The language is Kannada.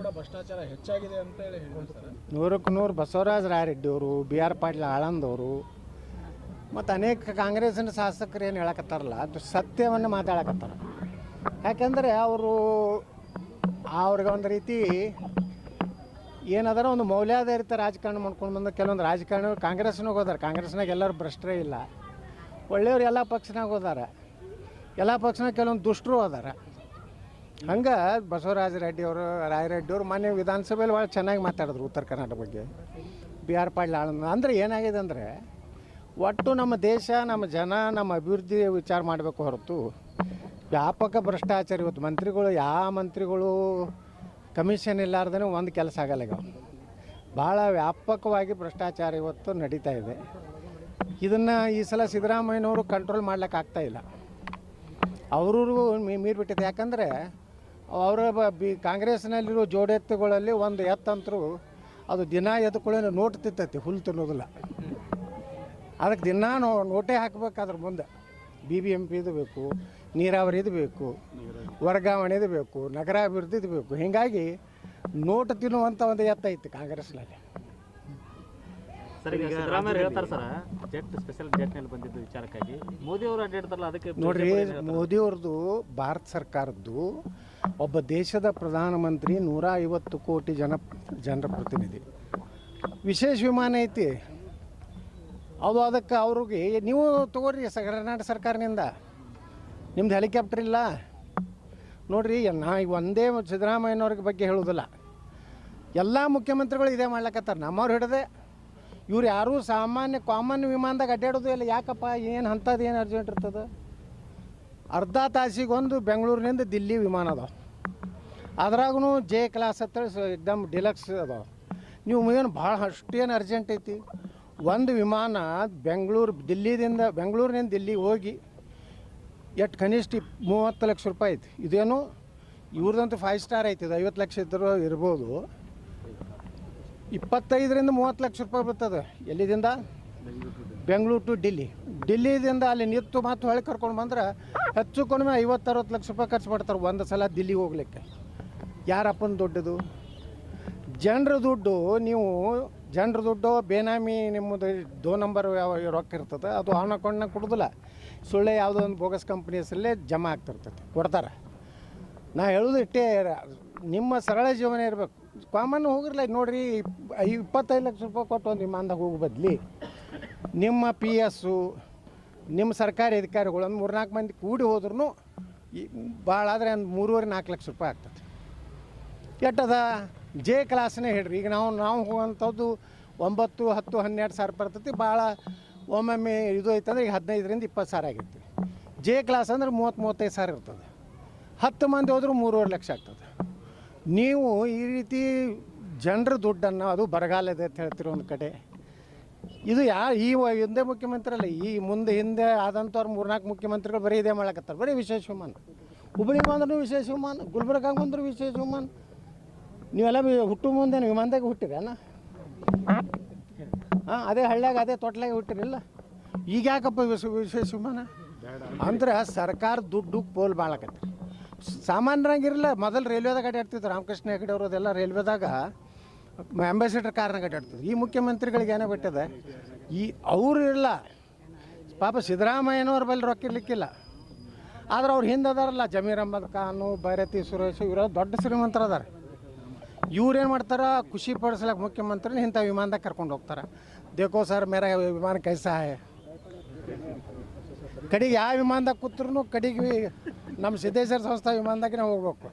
ಭ್ರಷ್ಟಾಚಾರ ಹೆಚ್ಚಾಗಿದೆ ಅಂತ ಹೇಳಿ ನೂರಕ್ಕೆ ನೂರು ಬಸವರಾಜ ರಾಯರೆಡ್ಡಿ ಅವರು ಬಿ ಆರ್ ಪಾಟೀಲ್ ಆಳಂದವರು, ಮತ್ತು ಅನೇಕ ಕಾಂಗ್ರೆಸ್ಸಿನ ಶಾಸಕರು ಏನು ಹೇಳಕತ್ತಾರಲ್ಲ, ಅದು ಸತ್ಯವನ್ನು ಮಾತಾಡಕತ್ತಾರ. ಯಾಕೆಂದರೆ ಅವರು ಅವ್ರಿಗೆ ಒಂದು ರೀತಿ ಏನದಾರ ಒಂದು ಮೌಲ್ಯಾಧಾರಿತ ರಾಜಕಾರಣ ಮಾಡ್ಕೊಂಡು ಬಂದ ಕೆಲವೊಂದು ರಾಜಕಾರಣ ಕಾಂಗ್ರೆಸ್ನಾಗ ಹೋದಾರೆ. ಕಾಂಗ್ರೆಸ್ನಾಗ ಎಲ್ಲರೂ ಭ್ರಷ್ಟರೇ ಇಲ್ಲ. ಒಳ್ಳೆಯವ್ರು ಎಲ್ಲ ಪಕ್ಷನಾಗ ಹೋದಾರ. ಎಲ್ಲ ಪಕ್ಷನಾಗ ಕೆಲವೊಂದು ದುಷ್ಟರು ಹೋದಾರ. ಹಂಗೆ ಬಸವರಾಜ ರೆಡ್ಡಿ ಅವರು ರಾಯರೆಡ್ಡಿ ಅವರು ಮೊನ್ನೆ ವಿಧಾನಸಭೆಯಲ್ಲಿ ಭಾಳ ಚೆನ್ನಾಗಿ ಮಾತಾಡಿದ್ರು ಉತ್ತರ ಕರ್ನಾಟಕ ಬಗ್ಗೆ. ಬಿ ಆರ್ ಪಾಟೀಲ್ ಅಂದ್ರೆ ಏನಾಗಿದೆ ಅಂದರೆ ಒಟ್ಟು ನಮ್ಮ ದೇಶ, ನಮ್ಮ ಜನ, ನಮ್ಮ ಅಭಿವೃದ್ಧಿ ವಿಚಾರ ಮಾಡಬೇಕು ಹೊರತು ವ್ಯಾಪಕ ಭ್ರಷ್ಟಾಚಾರ ಇವತ್ತು. ಮಂತ್ರಿಗಳು, ಯಾವ ಮಂತ್ರಿಗಳು ಕಮಿಷನ್ ಇಲ್ಲಾರ್ದೇ ಒಂದು ಕೆಲಸ ಆಗಲ್ಲ ಈಗ. ಭಾಳ ವ್ಯಾಪಕವಾಗಿ ಭ್ರಷ್ಟಾಚಾರ ಇವತ್ತು ನಡೀತಾ ಇದೆ. ಇದನ್ನು ಈ ಸಲ ಸಿದ್ದರಾಮಯ್ಯನವರು ಕಂಟ್ರೋಲ್ ಮಾಡ್ಲಿಕ್ಕೆ ಆಗ್ತಾಯಿಲ್ಲ ಅವ್ರಿಗೂ ಮೀ ಬಿಟ್ಟಿದೆ ಯಾಕಂದರೆ ಅವರ ಬ- ಕಾಂಗ್ರೆಸ್ನಲ್ಲಿರೋ ಜೋಡೆತ್ತುಗಳಲ್ಲಿ ಒಂದು ಎತ್ತಂತರೂ ಅದು ದಿನ ಎದ್ಕೊಳ್ಳೋ ನೋಟ್ ತಿತ್ತೈತಿ ಹುಲ್ಲು ತಿನ್ನೋದಿಲ್ಲ. ಅದಕ್ಕೆ ದಿನ ನೋಟೇ ಹಾಕ್ಬೇಕಾದ್ರ ಮುಂದೆ. ಬಿ ಬಿ ಎಂ ಪಿದು ಬೇಕು ನೀರಾವರಿದು ಬೇಕು ವರ್ಗಾವಣೆದು ಬೇಕು ನಗರಾಭಿವೃದ್ಧಿದು ಬೇಕು. ಹೀಗಾಗಿ ನೋಟ್ ತಿನ್ನುವಂಥ ಒಂದು ಎತ್ತ ಐತಿ ಕಾಂಗ್ರೆಸ್ನಲ್ಲಿ. ಸರ್ ಈಗ ಸಿದ್ದರಾಮಯ್ಯ ಹೇಳ್ತಾರೆ ಸರ್ ಜೆಟ್ ಸ್ಪೆಷಲ್ ಜೆಟ್ನಲ್ಲಿ ಬಂದಿದ್ದು ವಿಚಾರಕ್ಕಾಗಿ. ಮೋದಿ ಅವರು ಅಡ್ಡಾಡ್ತಾರಲ್ಲ ಅದಕ್ಕೆ ನೋಡ್ರಿ ಮೋದಿಯವ್ರದ್ದು ಭಾರತ ಸರ್ಕಾರದ್ದು ಒಬ್ಬ ದೇಶದ ಪ್ರಧಾನಮಂತ್ರಿ ನೂರ ಐವತ್ತು ಕೋಟಿ ಜನ ಜನರ ಪ್ರತಿನಿಧಿ. ವಿಶೇಷ ವಿಮಾನ ಐತಿ. ಅದು ಅದಕ್ಕೆ ಅವ್ರಿಗೆ ನೀವು ತಗೋರಿ ಸ ಕರ್ನಾಟಕ ಸರ್ಕಾರದಿಂದ ನಿಮ್ದು ಹೆಲಿಕಾಪ್ಟರ್ ಇಲ್ಲ. ನೋಡ್ರಿ ನಾ ಈಗ ಒಂದೇ ಸಿದ್ದರಾಮಯ್ಯನವ್ರಿಗೆ ಬಗ್ಗೆ ಹೇಳೋದಿಲ್ಲ. ಎಲ್ಲ ಮುಖ್ಯಮಂತ್ರಿಗಳು ಇದೇ ಮಾಡ್ಲಕತ್ತಾರ. ನಮ್ಮವ್ರು ಹಿಡದೆ ಇವ್ರು ಯಾರೂ ಸಾಮಾನ್ಯ ಕಾಮನ್ ವಿಮಾನದಾಗ ಅಡ್ಡಾಡೋದು ಇಲ್ಲ. ಯಾಕಪ್ಪ? ಏನು ಅಂಥದ್ದು ಏನು ಅರ್ಜೆಂಟ್ ಇರ್ತದೆ? ಅರ್ಧ ತಾಸಿಗೊಂದು ಬೆಂಗಳೂರಿನಿಂದ ದಿಲ್ಲಿ ವಿಮಾನ ಅದಾವ. ಅದ್ರಾಗೂ ಜೆ ಕ್ಲಾಸ್ ಅಂತೇಳಿ ಎಕ್ದಮ್ ಡಿಲಕ್ಸ್ ಅದಾವ. ನೀವು ಏನು ಭಾಳ ಅಷ್ಟೇನು ಅರ್ಜೆಂಟ್ ಐತಿ? ಒಂದು ವಿಮಾನ ಬೆಂಗಳೂರು, ದಿಲ್ಲಿದಿಂದ, ಬೆಂಗಳೂರಿನಿಂದ ದಿಲ್ಲಿಗೆ ಹೋಗಿ ಎಷ್ಟು ಕನಿಷ್ಠ ಮೂವತ್ತು ಲಕ್ಷ ರೂಪಾಯಿ ಐತಿ. ಇದೇನು ಇವ್ರದಂತೂ ಫೈವ್ ಸ್ಟಾರ್ ಐತಿ. ಐವತ್ತು ಲಕ್ಷ ಇದ್ದರೂ ಇರ್ಬೋದು. ಇಪ್ಪತ್ತೈದರಿಂದ ಮೂವತ್ತು ಲಕ್ಷ ರೂಪಾಯಿ ಬರ್ತದೆ. ಎಲ್ಲಿದಿಂದ? ಬೆಂಗಳೂರು ಟು ಡೆಲ್ಲಿ. ಡೆಲ್ಲಿದಿಂದ ಅಲ್ಲಿ ನಿತ್ತು ಮತ್ತು ಹೊಳೆ ಕರ್ಕೊಂಡು ಬಂದ್ರೆ ಹೆಚ್ಚು ಕಡಿಮೆ ಐವತ್ತು, ಅರವತ್ತು ಲಕ್ಷ ರೂಪಾಯಿ ಖರ್ಚು ಮಾಡ್ತಾರೆ ಒಂದು ಸಲ ದಿಲ್ಲಿಗೆ ಹೋಗ್ಲಿಕ್ಕೆ. ಯಾರಪ್ಪನ ದೊಡ್ಡದು? ಜನರ ದುಡ್ಡು, ನೀವು ಜನರ ದುಡ್ಡು, ಬೇನಾಮಿ ನಿಮ್ಮದು ದೋ ನಂಬರ್ ಯಾವ ರೊಕ್ಕ ಇರ್ತದೆ, ಅದು ಹಣ ಅಕೌಂಟ್ನಾಗ ಕೊಡೋದಿಲ್ಲ. ಸುಳ್ಳೆ ಯಾವುದೋ ಒಂದು ಬೋಗಸ್ ಕಂಪ್ನಿ ಹೆಸರಲ್ಲೇ ಜಮಾ ಆಗ್ತಿರ್ತೈತೆ ಕೊಡ್ತಾರೆ. ನಾ ಹೇಳೋದು ಇಟ್ಟೇ, ನಿಮ್ಮ ಸರಳ ಜೀವನ ಇರಬೇಕು. ಕಾಮನ್ ಹೋಗಿರ್ಲ, ನೋಡ್ರಿ ಇಪ್ಪತ್ತೈದು ಲಕ್ಷ ರೂಪಾಯಿ ಕೊಟ್ಟು ಒಂದು ವಿಮಾನದಾಗ ಹೋಗಿ ಬದ್ಲಿ, ನಿಮ್ಮ ಪಿ ಎಸ್ಸು ನಿಮ್ಮ ಸರ್ಕಾರಿ ಅಧಿಕಾರಿಗಳು ಒಂದು ಮೂರ್ನಾಲ್ಕು ಮಂದಿ ಕೂಡಿ ಹೋದ್ರೂ ಭಾಳ ಆದರೆ ಒಂದು ಮೂರುವರೆ ನಾಲ್ಕು ಲಕ್ಷ ರೂಪಾಯಿ ಆಗ್ತದೆ. ಎಟ್ಟದ? ಜೆ ಕ್ಲಾಸ್ನೇ ಹೇಳ್ರಿ. ಈಗ ನಾವು ನಾವು ಹೋಗುವಂಥದ್ದು ಒಂಬತ್ತು, ಹತ್ತು, ಹನ್ನೆರಡು ಸಾವಿರ ಬರ್ತೈತಿ. ಭಾಳ ಒಮ್ಮೊಮ್ಮೆ ಇದು ಐತಂದ್ರೆ ಈಗ ಹದಿನೈದರಿಂದ ಇಪ್ಪತ್ತು ಸಾವಿರ ಆಗಿರ್ತೀವಿ ಜೆ ಕ್ಲಾಸ್ ಅಂದ್ರೆ ಮೂವತ್ತು, ಮೂವತ್ತೈದು ಸಾವಿರ ಇರ್ತದೆ. ಹತ್ತು ಮಂದಿ ಹೋದರೂ ಮೂರುವರೆ ಲಕ್ಷ ಆಗ್ತದೆ. ನೀವು ಈ ರೀತಿ ಜನರ ದುಡ್ಡನ್ನು ಅದು ಬರಗಾಲದ ಅಂತ ಹೇಳ್ತಿರೋ ಒಂದು ಕಡೆ ಇದು ಯಾ ಈ ಹಿಂದೆ ಮುಖ್ಯಮಂತ್ರಿ ಅಲ್ಲ ಈ ಮುಂದೆ ಹಿಂದೆ ಆದಂಥವ್ರು ಮೂರ್ನಾಲ್ಕು ಮುಖ್ಯಮಂತ್ರಿಗಳು ಬರೀ ಇದೇ ಮಾಡಕತ್ತಾರೆ ಬರೀ ವಿಶೇಷ ವಿಮಾನ. ಹುಬ್ಬಳ್ಳಿಗೆ ಬಂದ್ರೂ ವಿಶೇಷ ವಿಮಾನ ಗುಲ್ಬರ್ಗಾಗೆ ಬಂದರೂ ವಿಶೇಷ ವಿಮಾನ. ನೀವೆಲ್ಲ ಹುಟ್ಟು ಮುಂದೆ ವಿಮಾನದಾಗ ಹುಟ್ಟಿರೇನ ಹಾಂ ಅದೇ ಹಳ್ಳ್ಯಾಗ ಅದೇ ತೊಟ್ಲಾಗೆ ಹುಟ್ಟಿರಿಲ್ಲ ಈಗ ಯಾಕಪ್ಪ ವಿಶ ವಿಶೇಷ ವಿಮಾನ? ಅಂದ್ರೆ ಸರ್ಕಾರ ದುಡ್ಡು ಪೋಲ್ ಬಾಳಕತ್ರಿ ಸಾಮಾನ್ಯರಾಗಿರಲ್ಲ. ಮೊದಲು ರೈಲ್ವೆದಾಗ ಅಡ್ಡಾಡ್ತಿದ್ರು ರಾಮಕೃಷ್ಣ ಹೆಗಡೆ ಅವರು ಅದೆಲ್ಲ ರೈಲ್ವೆದಾಗ ಅಂಬಾಸಿಡರ್ ಕಾರ್ನಾಗ ಅಡ್ಡಾಡ್ತಿದ್ರು ಈ ಮುಖ್ಯಮಂತ್ರಿಗಳಿಗೆ ಏನೋ ಬಿಟ್ಟಿದೆ, ಈ ಅವರು ಇರಲ್ಲ. ಪಾಪ ಸಿದ್ದರಾಮಯ್ಯನವ್ರ ಬಳಿ ರೊಕ್ಕ ಇರ್ಲಿಕ್ಕಿಲ್ಲ. ಆದ್ರೆ ಅವ್ರು ಹಿಂದೆ ಅದಾರಲ್ಲ. ಜಮೀರ್ ಅಹಮದ್ ಖಾನು, ಭೈರತಿ ಸುರೇಶ್ ಇವರು ದೊಡ್ಡ ಶ್ರೀಮಂತರು ಅದಾರ. ಇವ್ರೇನು ಮಾಡ್ತಾರೆ? ಖುಷಿ ಪಡಿಸ್ಲಕ್ಕೆ ಮುಖ್ಯಮಂತ್ರಿನ ಇಂಥ ವಿಮಾನದಾಗ ಕರ್ಕೊಂಡು ಹೋಗ್ತಾರೆ. ದೇಕೋ ಸರ್, ಮೇರ ವಿಮಾನ ಕೈ ಸಹಾಯ ಕಡೆಗೆ ಯಾವ ವಿಮಾನದಾಗ ಕೂತ್ರು ಕಡೆಗೆ ನಮ್ಮ ಸಿದ್ದೇಶ್ವರ ಸಂಸ್ಥಾ ವಿಮಾನದಾಗೆ ಹೋಗ್ಬೇಕು.